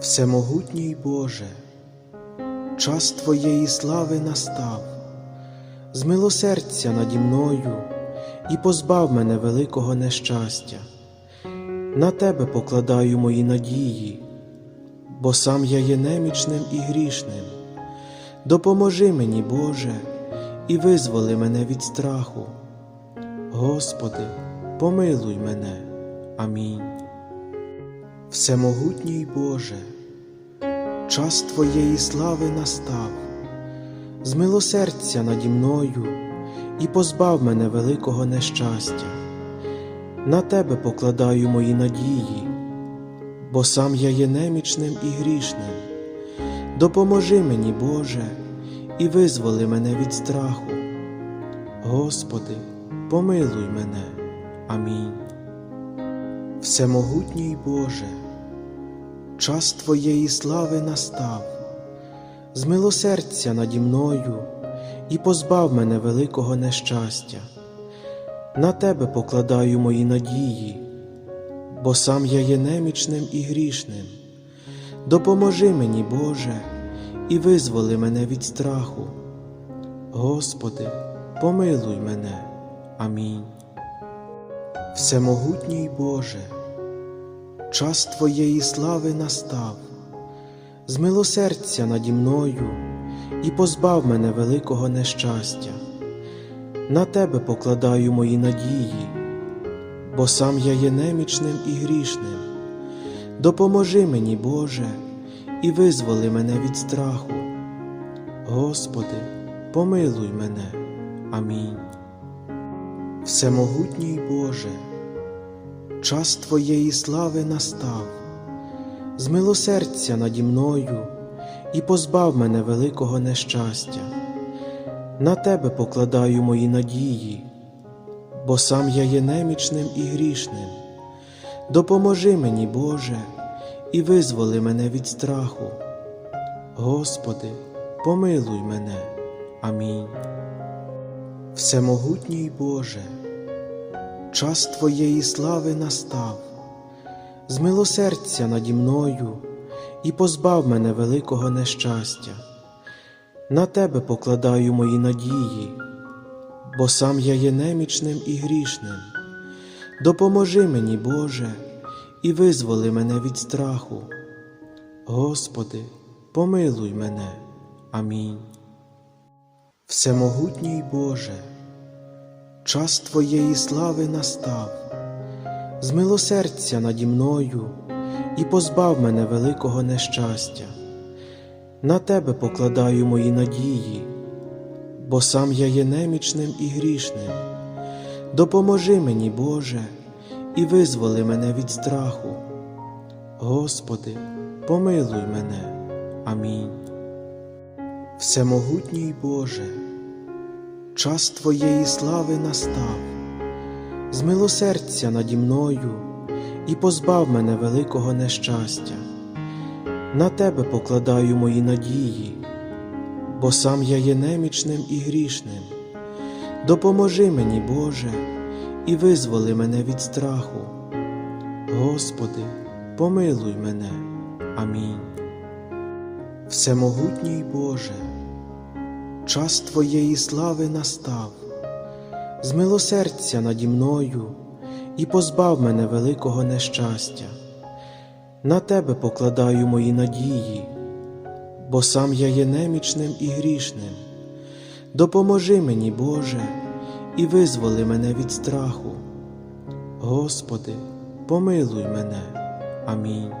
Всемогутній Боже, час Твоєї слави настав, змилосердься наді мною і позбав мене великого нещастя. На Тебе покладаю мої надії, бо сам я є немічним і грішним. Допоможи мені, Боже, і визволи мене від страху. Господи, помилуй мене. Амінь. Всемогутній Боже, час Твоєї слави настав, змилосердься наді мною і позбав мене великого нещастя. На Тебе покладаю мої надії, бо сам я є немічним і грішним. Допоможи мені, Боже, і визволи мене від страху. Господи, помилуй мене. Амінь. Всемогутній Боже, час Твоєї слави настав, змилосердься наді мною і позбав мене великого нещастя. На Тебе покладаю мої надії, бо сам я є немічним і грішним. Допоможи мені, Боже, і визволи мене від страху. Господи, помилуй мене. Амінь. Всемогутній Боже, час Твоєї слави настав, змилосердься наді мною і позбав мене великого нещастя. На Тебе покладаю мої надії, бо сам я є немічним і грішним. Допоможи мені, Боже, і визволи мене від страху. Господи, помилуй мене. Амінь. Всемогутній Боже, час Твоєї слави настав, змилосердься наді мною і позбав мене великого нещастя. На Тебе покладаю мої надії, бо сам я є немічним і грішним. Допоможи мені, Боже, і визволи мене від страху. Господи, помилуй мене. Амінь. Всемогутній Боже, час Твоєї слави настав, змилосердься наді мною і позбав мене великого нещастя. На Тебе покладаю мої надії, бо сам я є немічним і грішним. Допоможи мені, Боже, і визволи мене від страху. Господи, помилуй мене. Амінь. Всемогутній Боже, час Твоєї слави настав, змилосердься наді мною і позбав мене великого нещастя. На Тебе покладаю мої надії, бо сам я є немічним і грішним. Допоможи мені, Боже, і визволи мене від страху. Господи, помилуй мене. Амінь. Всемогутній Боже, час Твоєї слави настав, змилосердься наді мною і позбав мене великого нещастя. На Тебе покладаю мої надії, бо сам я є немічним і грішним. Допоможи мені, Боже, і визволи мене від страху. Господи, помилуй мене. Амінь. Всемогутній Боже, час Твоєї слави настав, змилосердься наді мною і позбав мене великого нещастя. На Тебе покладаю мої надії, бо сам я є немічним і грішним. Допоможи мені, Боже, і визволи мене від страху. Господи, помилуй мене. Амінь.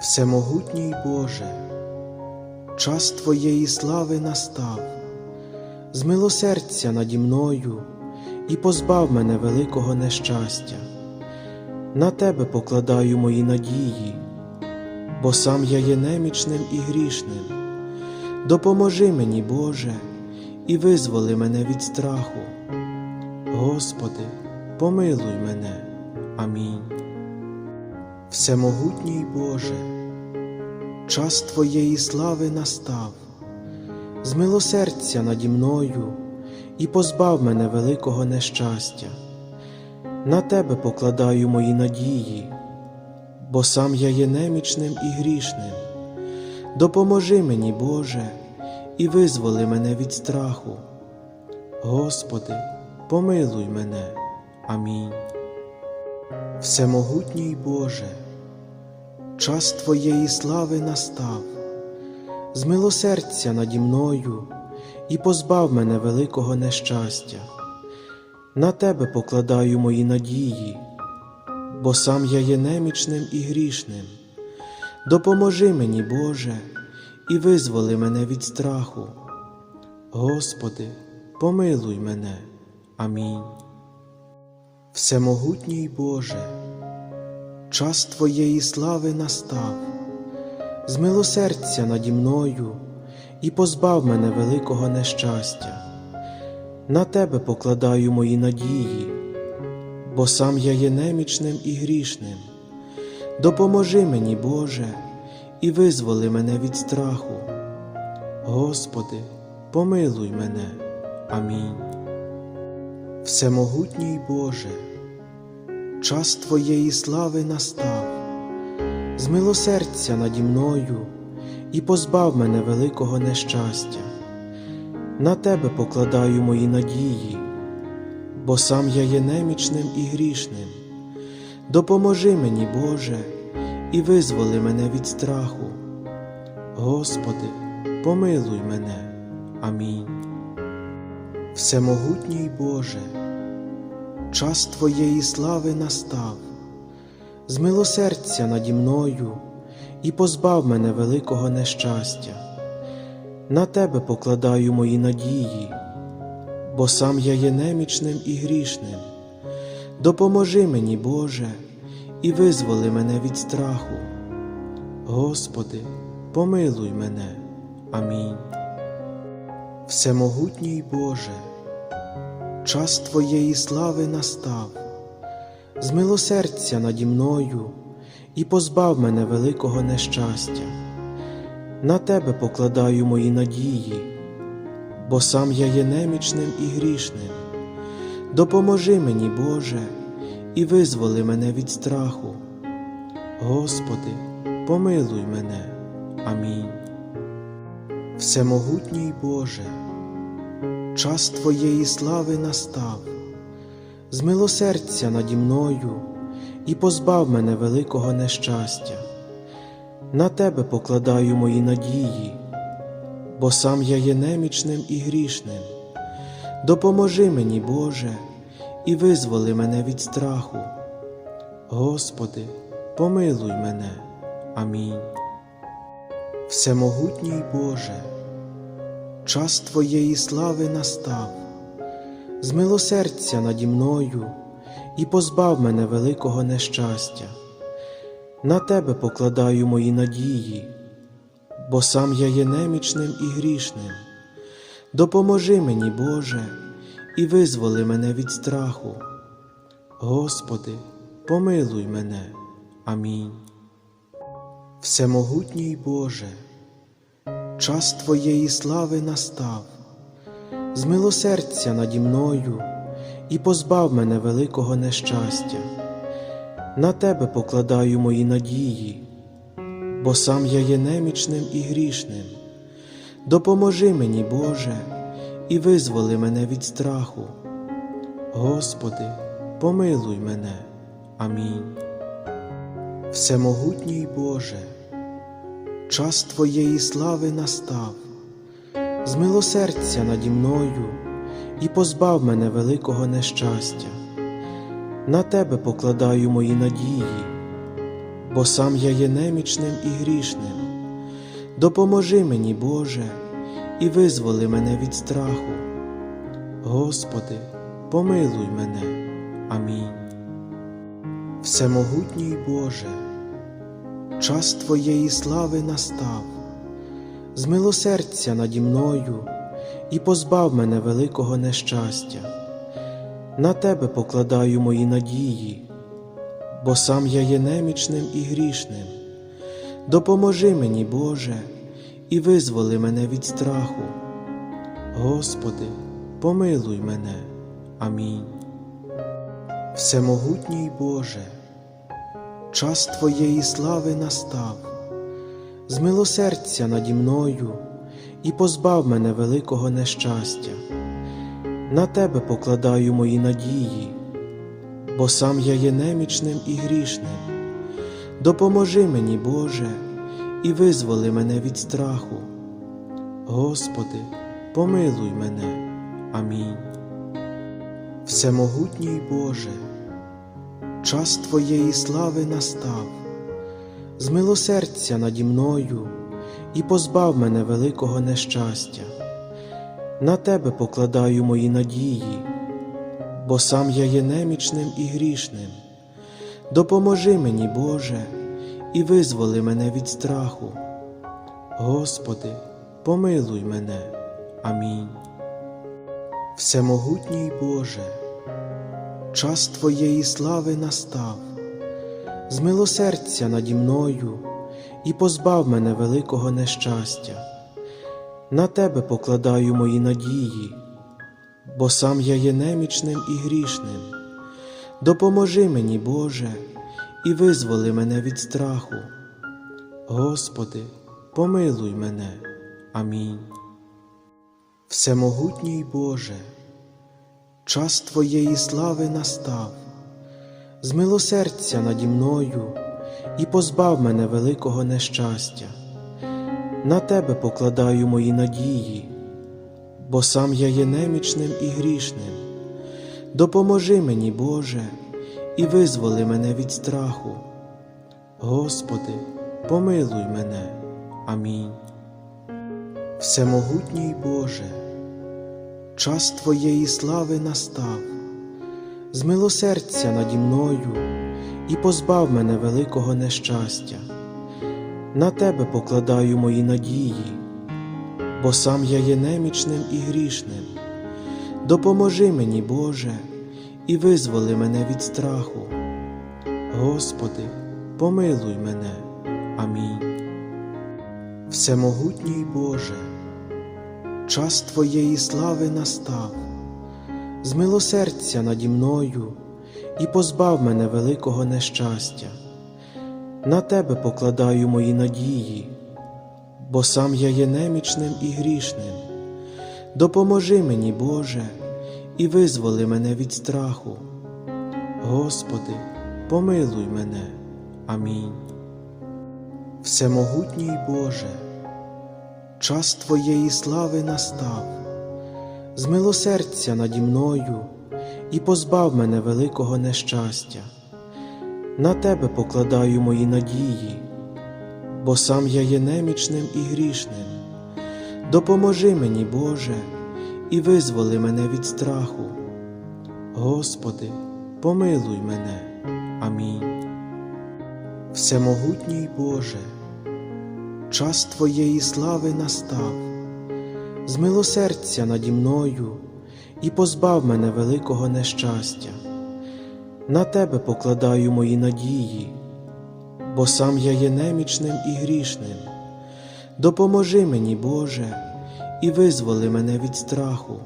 Всемогутній Боже, час Твоєї слави настав, змилосердься наді мною і позбав мене великого нещастя. На Тебе покладаю мої надії, бо сам я є немічним і грішним. Допоможи мені, Боже, і визволи мене від страху. Господи, помилуй мене. Амінь. Всемогутній Боже, час Твоєї слави настав, змилосердься наді мною і позбав мене великого нещастя. На Тебе покладаю мої надії, бо сам я є немічним і грішним. Допоможи мені, Боже, і визволи мене від страху. Господи, помилуй мене. Амінь. Всемогутній Боже, час Твоєї слави настав, змилосердься наді мною і позбав мене великого нещастя. На Тебе покладаю мої надії, бо сам я є немічним і грішним. Допоможи мені, Боже, і визволи мене від страху. Господи, помилуй мене. Амінь. Всемогутній Боже, час Твоєї слави настав, змилосердься наді мною і позбав мене великого нещастя. На Тебе покладаю мої надії, бо сам я є немічним і грішним. Допоможи мені, Боже, і визволи мене від страху. Господи, помилуй мене. Амінь. Всемогутній Боже, час Твоєї слави настав, змилосердься наді мною і позбав мене великого нещастя. На Тебе покладаю мої надії, бо сам я є немічним і грішним. Допоможи мені, Боже, і визволи мене від страху. Господи, помилуй мене. Амінь. Всемогутній Боже, час Твоєї слави настав, змилосердься наді мною і позбав мене великого нещастя. На Тебе покладаю мої надії, бо сам я є немічним і грішним. Допоможи мені, Боже, і визволи мене від страху. Господи, помилуй мене. Амінь. Всемогутній Боже, час Твоєї слави настав, змилосердься наді мною і позбав мене великого нещастя. На Тебе покладаю мої надії, бо сам я є немічним і грішним. Допоможи мені, Боже, і визволи мене від страху. Господи, помилуй мене. Амінь. Всемогутній Боже, час Твоєї слави настав, змилосердься наді мною і позбав мене великого нещастя. На Тебе покладаю мої надії, бо сам я є немічним і грішним. Допоможи мені, Боже, і визволи мене від страху. Господи, помилуй мене. Амінь. Всемогутній Боже, час Твоєї слави настав, змилосердься наді мною і позбав мене великого нещастя. На Тебе покладаю мої надії, бо сам я є немічним і грішним. Допоможи мені, Боже, і визволи мене від страху. Господи, помилуй мене. Амінь. Всемогутній Боже, час Твоєї слави настав, змилосердься наді мною і позбав мене великого нещастя. На Тебе покладаю мої надії, бо сам я є немічним і грішним. Допоможи мені, Боже, і визволи мене від страху. Господи, помилуй мене. Амінь. Всемогутній Боже, час Твоєї слави настав, змилосердься наді мною і позбав мене великого нещастя. На Тебе покладаю мої надії, бо сам я є немічним і грішним. Допоможи мені, Боже, і визволи мене від страху. Господи, помилуй мене. Амінь. Всемогутній Боже, час Твоєї слави настав, змилосердься наді мною і позбав мене великого нещастя. На Тебе покладаю мої надії, бо сам я є немічним і грішним. Допоможи мені, Боже, і визволи мене від страху. Господи, помилуй мене. Амінь. Всемогутній Боже, час Твоєї слави настав, змилосердься наді мною і позбав мене великого нещастя. На Тебе покладаю мої надії, бо сам я є немічним і грішним. Допоможи мені, Боже, і визволи мене від страху. Господи, помилуй мене. Амінь. Всемогутній Боже, час Твоєї слави настав, змилосердься наді мною і позбав мене великого нещастя. На Тебе покладаю мої надії, бо сам я є немічним і грішним. Допоможи мені, Боже, і визволи мене від страху. Господи, помилуй мене. Амінь. Всемогутній Боже, час Твоєї слави настав, змилосердься наді мною і позбав мене великого нещастя. На Тебе покладаю мої надії, бо сам я є немічним і грішним. Допоможи мені, Боже, і визволи мене від страху. Господи, помилуй мене. Амінь. Всемогутній Боже, час Твоєї слави настав, змилосердься наді мною і позбав мене великого нещастя. На Тебе покладаю мої надії, бо сам я є немічним і грішним. Допоможи мені, Боже, і визволи мене від страху. Господи, помилуй мене. Амінь. Всемогутній Боже, час Твоєї слави настав, змилосердься наді мною і позбав мене великого нещастя. На Тебе покладаю мої надії, бо сам я є немічним і грішним. Допоможи мені, Боже, і визволи мене від страху. Господи, помилуй мене. Амінь. Всемогутній Боже, час Твоєї слави настав, змилосердься наді мною і позбав мене великого нещастя. На Тебе покладаю мої надії, бо сам я є немічним і грішним. Допоможи мені, Боже, і визволи мене від страху. Господи, помилуй мене. Амінь. Всемогутній Боже, час Твоєї слави настав, змилосердься наді мною і позбав мене великого нещастя. На Тебе покладаю мої надії, бо сам я є немічним і грішним. Допоможи мені, Боже, і визволи мене від страху. Господи, помилуй мене. Амінь. Всемогутній Боже, час Твоєї слави настав, змилосердься наді мною і позбав мене великого нещастя. На Тебе покладаю мої надії, бо сам я є немічним і грішним. Допоможи мені, Боже, і визволи мене від страху.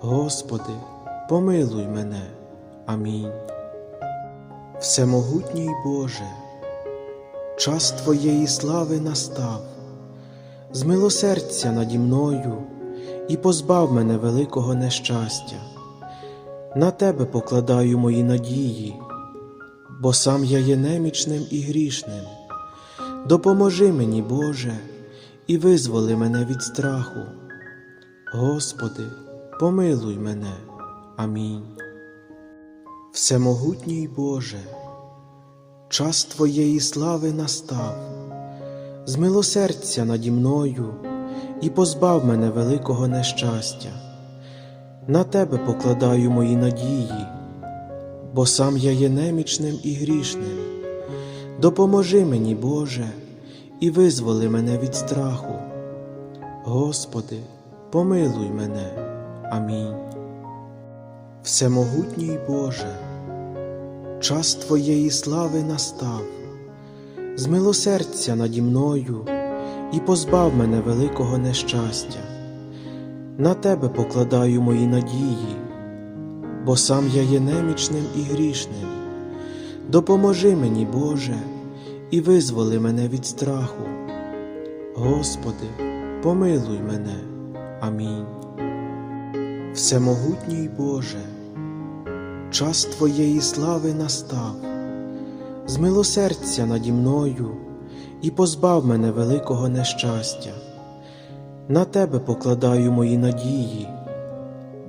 Господи, помилуй мене. Амінь. Всемогутній Боже, час Твоєї слави настав, змилосердься наді мною і позбав мене великого нещастя. На Тебе покладаю мої надії, бо сам я є немічним і грішним. Допоможи мені, Боже, і визволи мене від страху. Господи, помилуй мене. Амінь. Всемогутній Боже, час Твоєї слави настав, змилосердься наді мною і позбав мене великого нещастя. На Тебе покладаю мої надії, бо сам я є немічним і грішним. Допоможи мені, Боже, і визволи мене від страху. Господи, помилуй мене. Амінь. Всемогутній Боже, час Твоєї слави настав, змилосердься наді мною і позбав мене великого нещастя. На Тебе покладаю мої надії, бо сам я є немічним і грішним. Допоможи мені, Боже, і визволи мене від страху. Господи, помилуй мене. Амінь. Всемогутній Боже, час Твоєї слави настав, змилосердься наді мною і позбав мене великого нещастя. На Тебе покладаю мої надії,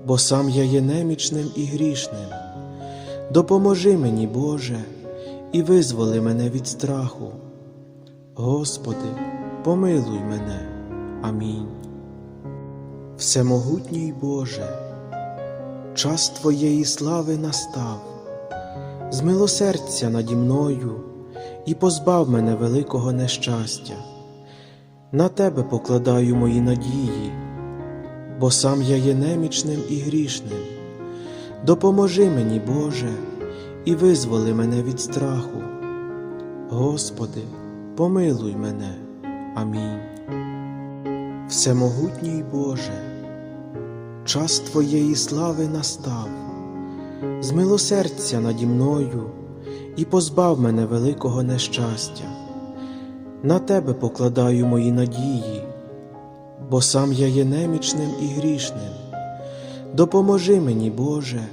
бо сам я є немічним і грішним. Допоможи мені, Боже, і визволи мене від страху. Господи, помилуй мене. Амінь. Всемогутній Боже, час Твоєї слави настав, змилосердься наді мною і позбав мене великого нещастя. На Тебе покладаю мої надії, бо сам я є немічним і грішним. Допоможи мені, Боже, і визволи мене від страху. Господи, помилуй мене. Амінь. Всемогутній Боже, час Твоєї слави настав, змилосердься наді мною і позбав мене великого нещастя. На Тебе покладаю мої надії, бо сам я є немічним і грішним. Допоможи мені, Боже,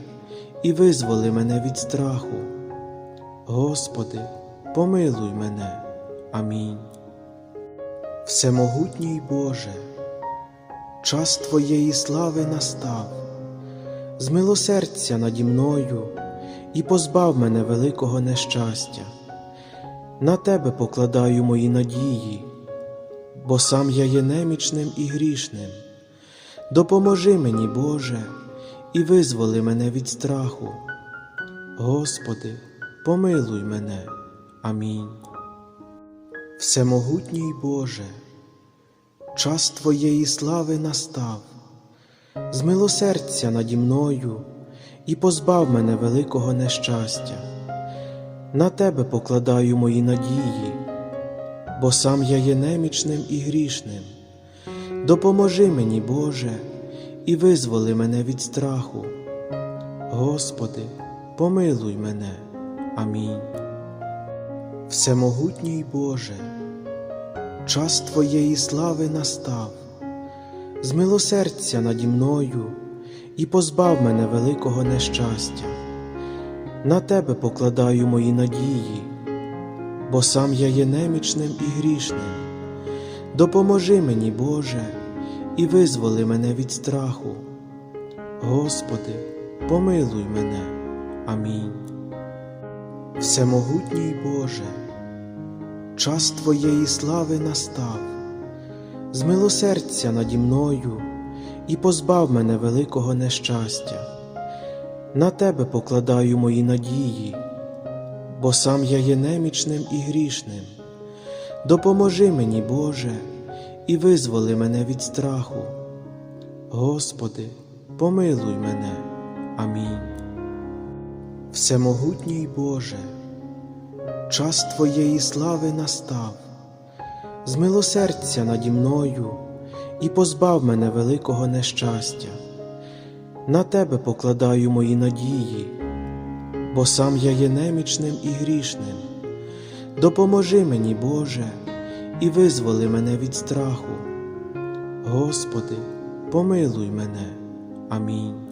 і визволи мене від страху. Господи, помилуй мене. Амінь. Всемогутній Боже, час Твоєї слави настав, змилосердься наді мною і позбав мене великого нещастя. На Тебе покладаю мої надії, бо сам я є немічним і грішним. Допоможи мені, Боже, і визволи мене від страху. Господи, помилуй мене. Амінь. Всемогутній Боже, час Твоєї слави настав, змилосердься наді мною і позбав мене великого нещастя. На Тебе покладаю мої надії, бо сам я є немічним і грішним. Допоможи мені, Боже, і визволи мене від страху. Господи, помилуй мене. Амінь. Всемогутній Боже, час Твоєї слави настав, змилосердься наді мною і позбав мене великого нещастя. На Тебе покладаю мої надії, бо сам я є немічним і грішним. Допоможи мені, Боже, і визволи мене від страху. Господи, помилуй мене. Амінь. Всемогутній Боже, час Твоєї слави настав, змилосердься наді мною і позбав мене великого нещастя. На Тебе покладаю мої надії, бо сам я є немічним і грішним. Допоможи мені, Боже, і визволи мене від страху. Господи, помилуй мене. Амінь. Всемогутній Боже, час Твоєї слави настав, змилосердься наді мною і позбав мене великого нещастя. На Тебе покладаю мої надії, бо сам я є немічним і грішним. Допоможи мені, Боже, і визволи мене від страху. Господи, помилуй мене. Амінь.